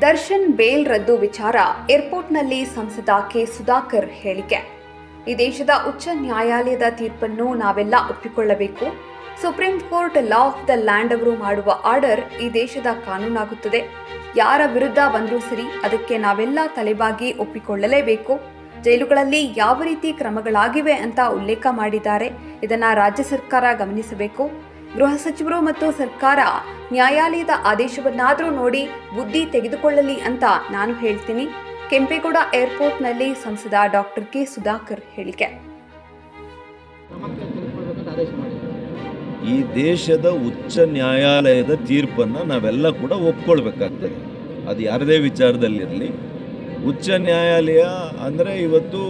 Darshan bale ರದ್ದು ವಿಚಾರ ಏರ್ಪೋರ್ಟ್ನಲ್ಲಿ ಸಂಸದ ಕೆ. ಸುಧಾಕರ್ ಹೇಳಿಕೆ. ಈ ದೇಶದ ಉಚ್ಚ ನ್ಯಾಯಾಲಯದ ತೀರ್ಪನ್ನು ನಾವೆಲ್ಲ ಒಪ್ಪಿಕೊಳ್ಳಬೇಕು. Supreme Court law of the land ಅವರು ಮಾಡುವ ಆರ್ಡರ್ ಈ ದೇಶದ ಕಾನೂನಾಗುತ್ತದೆ. ಯಾರ ವಿರುದ್ಧ ಬಂದರೂ ಸರಿ ಅದಕ್ಕೆ ನಾವೆಲ್ಲ ತಲೆಬಾಗಿ ಒಪ್ಪಿಕೊಳ್ಳಲೇಬೇಕು. ಜೈಲುಗಳಲ್ಲಿ ಯಾವ ರೀತಿ ಕ್ರಮಗಳಾಗಿವೆ ಅಂತ ಉಲ್ಲೇಖ ಮಾಡಿದ್ದಾರೆ. ಇದನ್ನು ರಾಜ್ಯ ಸರ್ಕಾರ ಗಮನಿಸಬೇಕು. ಗೃಹ ಸಚಿವರು ಮತ್ತು ಸರ್ಕಾರ ನ್ಯಾಯಾಲಯದ ಆದೇಶವನ್ನಾದರೂ ನೋಡಿ ಬುದ್ಧಿ ತೆಗೆದುಕೊಳ್ಳಲಿ ಅಂತ ನಾನು ಹೇಳ್ತೀನಿ. ಕೆಂಪೇಗೌಡ ಏರ್ಪೋರ್ಟ್ನಲ್ಲಿ ಸಂಸದ ಡಾಕ್ಟರ್ ಕೆ ಸುಧಾಕರ್ ಹೇಳಿಕೆ. ಈ ದೇಶದ ಉಚ್ಚ ನ್ಯಾಯಾಲಯದ ತೀರ್ಪನ್ನು ನಾವೆಲ್ಲ ಕೂಡ ಒಪ್ಕೊಳ್ಬೇಕಾಗ್ತದೆ. ಅದು ಯಾರದೇ ವಿಚಾರದಲ್ಲಿರಲಿ. ಉಚ್ಚ ನ್ಯಾಯಾಲಯ ಅಂದರೆ ಇವತ್ತು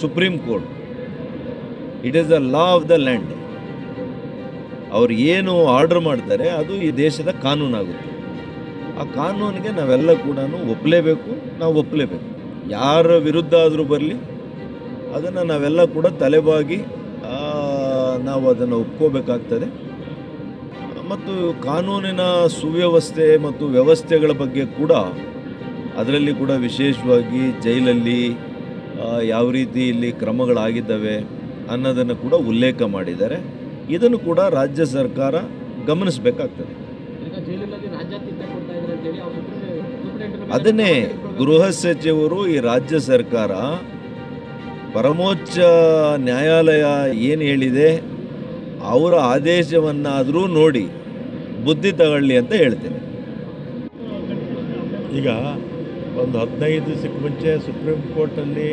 Supreme Court. It is the law of the land ಅವ್ರು ಏನು ಆರ್ಡರ್ ಮಾಡ್ತಾರೆ, ಅದು ಈ ದೇಶದ ಕಾನೂನಾಗುತ್ತೆ. ಆ ಕಾನೂನಿಗೆ ನಾವೆಲ್ಲ ಕೂಡ ಒಪ್ಪಲೇಬೇಕು ನಾವು ಒಪ್ಪಲೇಬೇಕು ಯಾರ ವಿರುದ್ಧ ಆದರೂ ಬರಲಿ, ಅದನ್ನು ನಾವೆಲ್ಲ ಕೂಡ ತಲೆಬಾಗಿ ನಾವು ಅದನ್ನು ಒಪ್ಕೋಬೇಕಾಗ್ತದೆ. ಮತ್ತು ಕಾನೂನಿನ ಸುವ್ಯವಸ್ಥೆ ಮತ್ತು ವ್ಯವಸ್ಥೆಗಳ ಬಗ್ಗೆ ಕೂಡ ಅದರಲ್ಲಿ ಕೂಡ ವಿಶೇಷವಾಗಿ ಜೈಲಲ್ಲಿ ಯಾವ ರೀತಿ ಇಲ್ಲಿ ಕ್ರಮಗಳಾಗಿದ್ದಾವೆ ಅನ್ನೋದನ್ನು ಕೂಡ ಉಲ್ಲೇಖ ಮಾಡಿದ್ದಾರೆ. ಇದನ್ನು ಕೂಡ ರಾಜ್ಯ ಸರ್ಕಾರ ಗಮನಿಸಬೇಕಾಗ್ತದೆ. ಅದನ್ನೇ. ಗೃಹ ಸಚಿವರು ಈ ರಾಜ್ಯ ಸರ್ಕಾರ ಪರಮೋಚ್ಚ ನ್ಯಾಯಾಲಯ ಏನು ಹೇಳಿದೆ? ಅವರ ಆದೇಶವನ್ನಾದರೂ ನೋಡಿ ಬುದ್ಧಿ ತಗೊಳ್ಳಿ ಅಂತ ಹೇಳ್ತೇನೆ. ಈಗ ಒಂದು ಹದಿನೈದು ದಿವಸಕ್ಕೆ ಮುಂಚೆ ಸುಪ್ರೀಂ ಕೋರ್ಟಲ್ಲಿ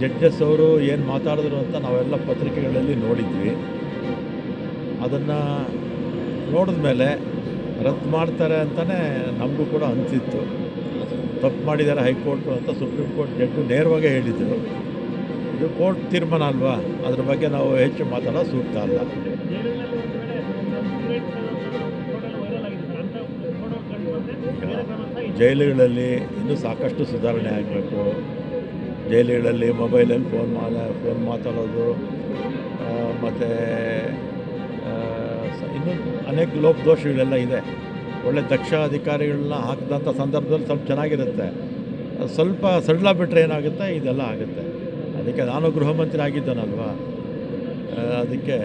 ಜಡ್ಜಸ್ ಅವರು ಏನು ಮಾತಾಡಿದ್ರು ಅಂತ ನಾವೆಲ್ಲ ಪತ್ರಿಕೆಗಳಲ್ಲಿ ನೋಡಿದ್ವಿ. ಅದನ್ನು ನೋಡಿದ ಮೇಲೆ ರದ್ದು ಮಾಡ್ತಾರೆ ಅಂತಲೇ ನಮಗೂ ಕೂಡ ಅನಿಸಿತ್ತು. ತಪ್ಪು ಮಾಡಿದ್ದಾರೆ ಹೈಕೋರ್ಟು ಅಂತ ಸುಪ್ರೀಂ ಕೋರ್ಟ್ ಜಡ್ಜು ನೇರವಾಗೇ ಹೇಳಿದರು. ಇದು ಕೋರ್ಟ್ ತೀರ್ಮಾನ ಅಲ್ವಾ? ಅದ್ರ ಬಗ್ಗೆ ನಾವು ಹೆಚ್ಚು ಮಾತಾಡೋ ಸೂಕ್ತ ಅಲ್ಲ. ಜೈಲುಗಳಲ್ಲಿ ಇನ್ನೂ ಸಾಕಷ್ಟು ಸುಧಾರಣೆ ಆಗಬೇಕು. ಜೈಲುಗಳಲ್ಲಿ ಮೊಬೈಲಲ್ಲಿ ಫೋನ್ ಮಾಡ ಫೋನ್ ಮಾತಾಡೋದು ಮತ್ತು ಅನೇಕ ಲೋಪದೋಷಗಳೆಲ್ಲ ಇದೆ. ಒಳ್ಳೆ ದಕ್ಷ ಅಧಿಕಾರಿಗಳನ್ನ ಹಾಕಿದಂಥ ಸಂದರ್ಭದಲ್ಲಿ ಸ್ವಲ್ಪ ಚೆನ್ನಾಗಿರುತ್ತೆ. ಅದು ಸ್ವಲ್ಪ ಸಡಿಲ ಬಿಟ್ಟರೆ ಏನಾಗುತ್ತೆ? ಇದೆಲ್ಲ ಆಗುತ್ತೆ. ಅದಕ್ಕೆ ನಾನು ಗೃಹ ಮಂತ್ರಿ ಆಗಿದ್ದಾನಲ್ವಾ ಅದಕ್ಕೆ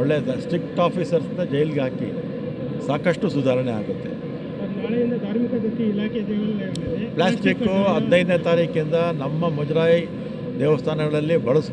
ಒಳ್ಳೆ ಸ್ಟ್ರಿಕ್ಟ್ ಆಫೀಸರ್ಸ್ನ ಜೈಲಿಗೆ ಹಾಕಿ ಸಾಕಷ್ಟು ಸುಧಾರಣೆ ಆಗುತ್ತೆ. ಪ್ಲಾಸ್ಟಿಕ್ಕು ಹದಿನೈದನೇ ತಾರೀಕಿಂದ ನಮ್ಮ ಮುಜರಾಯಿ ದೇವಸ್ಥಾನಗಳಲ್ಲಿ ಬಳಸ್